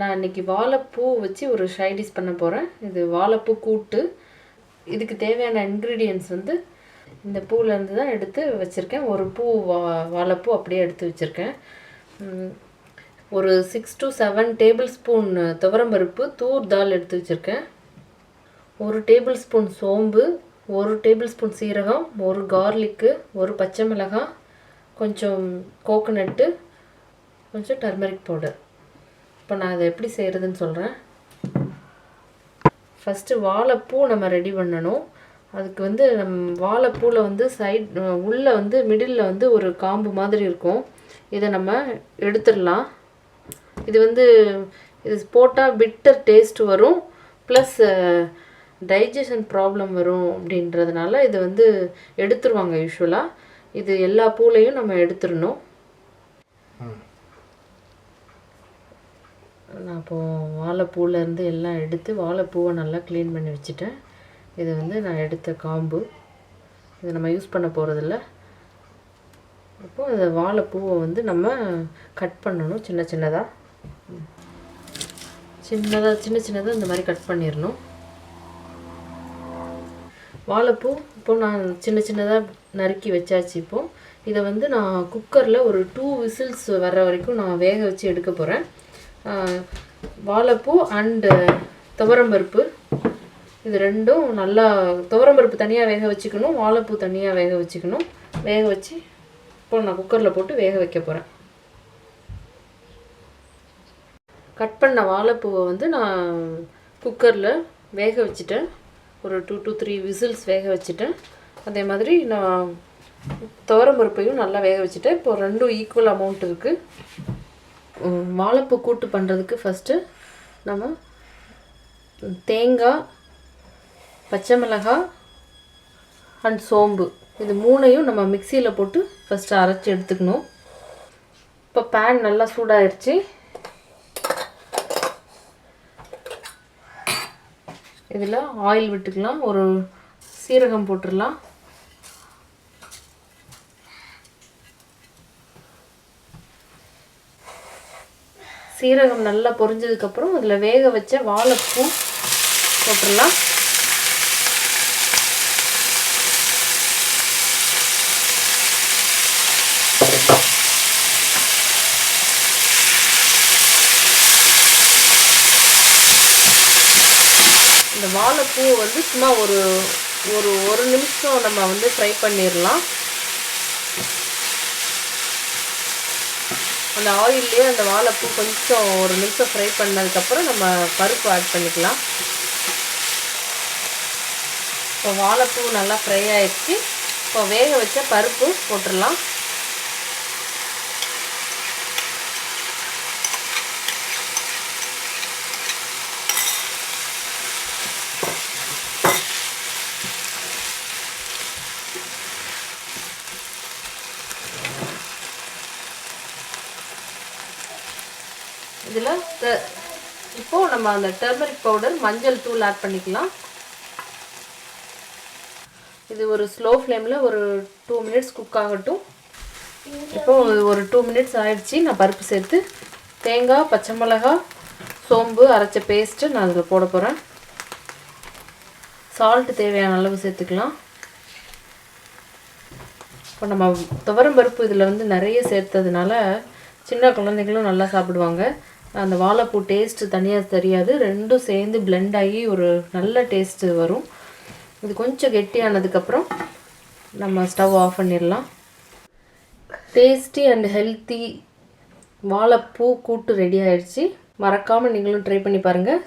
நான் இன்னைக்கு வாழைப்பூ வச்சு ஒரு ஷைடிஷ் பண்ண போகிறேன் இது வாழைப்பூ கூட்டு. இதுக்கு தேவையான இன்க்ரீடியன்ஸ் வந்து இந்த பூலேருந்து தான் எடுத்து வச்சுருக்கேன். ஒரு பூ வா வாழைப்பூ அப்படியே எடுத்து வச்சுருக்கேன். ஒரு six to seven tablespoon துவரம்பருப்பு தூர் தால் எடுத்து வச்சுருக்கேன். ஒரு டேபிள் ஸ்பூன் சோம்பு ஒரு டேபிள் ஸ்பூன் சீரகம் ஒரு கார்லிக்கு ஒரு பச்சை மிளகாய் கொஞ்சம் கோகனட்டு கொஞ்சம் டர்மரிக் பவுடர் இப்போ நான் அதை எப்படி செய்கிறதுன்னு சொல்கிறேன் ஃபஸ்ட்டு வாழைப்பூ நம்ம ரெடி பண்ணணும். அதுக்கு வந்து நம் வாழைப்பூவில் வந்து சைட் உள்ளே வந்து மிடில் வந்து ஒரு காம்பு மாதிரி இருக்கும். இதை நம்ம எடுத்துடலாம். இது வந்து இது போட்டால் பிட்டர் டேஸ்ட் வரும். ப்ளஸ் டைஜஷன் ப்ராப்ளம் வரும் அப்படின்றதுனால இது வந்து எடுத்துருவாங்க யூஸ்வலாக இது எல்லா பூலையும் நம்ம எடுத்துடணும். நான் இப்போது வாழைப்பூலேருந்து எல்லாம் எடுத்து வாழைப்பூவை நல்லா க்ளீன் பண்ணி வச்சுட்டேன். இது வந்து நான் எடுத்த காம்பு. இதை நம்ம யூஸ் பண்ண போகிறதில்ல அப்போது இந்த வாழைப்பூவை வந்து நம்ம கட் பண்ணணும் சின்ன சின்னதாக சின்னதாக சின்ன சின்னதாக இந்த மாதிரி கட் பண்ணிடணும். வாழைப்பூ இப்போ நான் சின்ன சின்னதாக நறுக்கி வச்சாச்சு இப்போது இதை வந்து நான் குக்கரில் ஒரு டூ விசில்ஸ் வர்ற வரைக்கும் நான் வேக வச்சு எடுக்க போகிறேன் வாழைப்பூ அண்டு துவரம்பருப்பு. இது ரெண்டும் நல்லா துவரம்பருப்பு தனியாக வேக வச்சுக்கணும் வாழைப்பூ தனியாக வேக வச்சுக்கணும். வேக வச்சு இப்போ நான் குக்கரில் போட்டு வேக வைக்க போகிறேன் கட் பண்ண வாழைப்பூவை வந்து நான் குக்கரில் வேக வச்சுட்டேன். ஒரு டூ டூ த்ரீ விசில்ஸ் வேக வச்சுட்டேன். அதே மாதிரி நான் துவரம்பருப்பையும் நல்லா வேக வச்சுட்டேன். இப்போ ரெண்டும் ஈக்குவல் அமௌண்ட் இருக்குது வாழைப்பூ கூட்டு பண்ணுறதுக்கு ஃபஸ்ட்டு நம்ம தேங்காய் பச்சை மிளகாய் அண்ட் சோம்பு. இது மூணையும் நம்ம மிக்சியில் போட்டு ஃபஸ்ட்டு அரைச்சி எடுத்துக்கணும். இப்போ பேன் நல்லா சூடாயிருச்சு. இதில் ஆயில் விட்டுக்கலாம். ஒரு சீரகம் போட்டுடலாம் சீரகம் நல்லா பொரிஞ்சதுக்கப்புறம் அதில் வேக வச்ச வாழைப்பூ போட்டுடலாம். இந்த வாழைப்பூவை வந்து சும்மா ஒரு ஒரு ஒரு நிமிஷம் நம்ம வந்து ஃப்ரை பண்ணிடலாம். அந்த ஆயில்லையே அந்த வாழைப்பூ கொஞ்சம் ஒரு நிமிஷம் ஃப்ரை பண்ணதுக்கப்புறம் நம்ம பருப்பு ஆட் பண்ணிக்கலாம். இப்போ வாழைப்பூ நல்லா ஃப்ரை ஆகிடுச்சு இப்போ வேக வச்ச பருப்பு போட்டுடலாம். இதில் இப்போது நம்ம அந்த டர்மரிக் பவுடர் மஞ்சள் தூள் ஆட் பண்ணிக்கலாம். இது ஒரு ஸ்லோ ஃப்ளேமில் ஒரு டூ மினிட்ஸ் குக் ஆகட்டும். இப்போ ஒரு டூ மினிட்ஸ் ஆயிடுச்சு. நான் பருப்பு சேர்த்து தேங்காய் பச்சை மிளகாய் சோம்பு அரைச்ச பேஸ்ட்டு நான் அதில் போட போகிறேன் சால்ட் தேவையான அளவு சேர்த்துக்கலாம். இப்போ நம்ம துவரம் பருப்பு இதில் வந்து நிறைய சேர்த்ததுனால சின்ன குழந்தைங்களும் நல்லா சாப்பிடுவாங்க. அந்த வாழைப்பூ டேஸ்ட்டு தனியாக தெரியாது. ரெண்டும் சேர்ந்து பிளெண்ட் ஆகி ஒரு நல்ல டேஸ்ட்டு வரும். இது கொஞ்சம் கெட்டியானதுக்கப்புறம் நம்ம ஸ்டவ் ஆஃப் பண்ணிடலாம். டேஸ்டி அண்ட் ஹெல்த்தி வாழைப்பூ கூட்டு ரெடி ஆயிடுச்சு. மறக்காமல் நீங்களும் ட்ரை பண்ணி பாருங்கள்